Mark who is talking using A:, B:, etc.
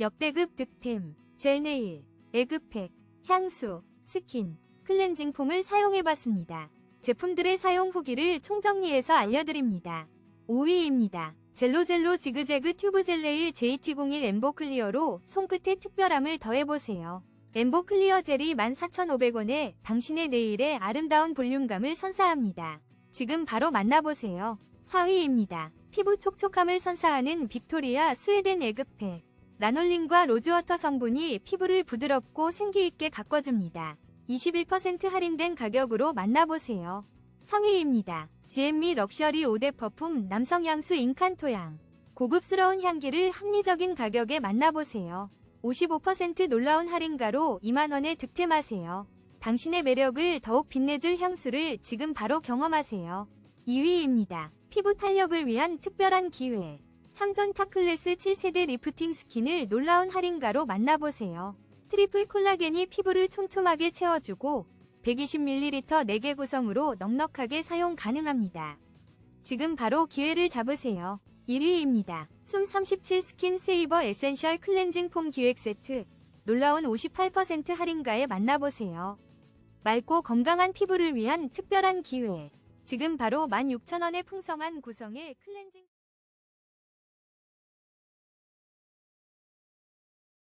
A: 역대급 득템, 젤네일, 에그팩, 향수, 스킨, 클렌징 폼을 사용해봤습니다. 제품들의 사용 후기를 총정리해서 알려드립니다. 5위입니다. 젤로젤로 지그재그 튜브 젤레일 JT01 엠보 클리어로 손끝에 특별함을 더해보세요. 엠보 클리어 젤이 14,500원에 당신의 네일에 아름다운 볼륨감을 선사합니다. 지금 바로 만나보세요. 4위입니다. 피부 촉촉함을 선사하는 빅토리아 스웨덴 에그팩. 라놀린과 로즈워터 성분이 피부를 부드럽고 생기있게 가꿔줍니다. 21% 할인된 가격으로 만나보세요. 3위입니다. GM미 럭셔리 5대 퍼퓸 남성 향수 인칸토향. 고급스러운 향기를 합리적인 가격에 만나보세요. 55% 놀라운 할인가로 2만원에 득템하세요. 당신의 매력을 더욱 빛내줄 향수를 지금 바로 경험하세요. 2위입니다. 피부 탄력을 위한 특별한 기회. 참전 타클래스 7세대 리프팅 스킨을 놀라운 할인가로 만나보세요. 트리플 콜라겐이 피부를 촘촘하게 채워주고 120ml 4개 구성으로 넉넉하게 사용 가능합니다. 지금 바로 기회를 잡으세요. 1위입니다. 숨 37 스킨 세이버 에센셜 클렌징 폼 기획 세트. 놀라운 58% 할인가에 만나보세요. 맑고 건강한 피부를 위한 특별한 기회. 지금 바로 16,000원의 풍성한 구성의 클렌징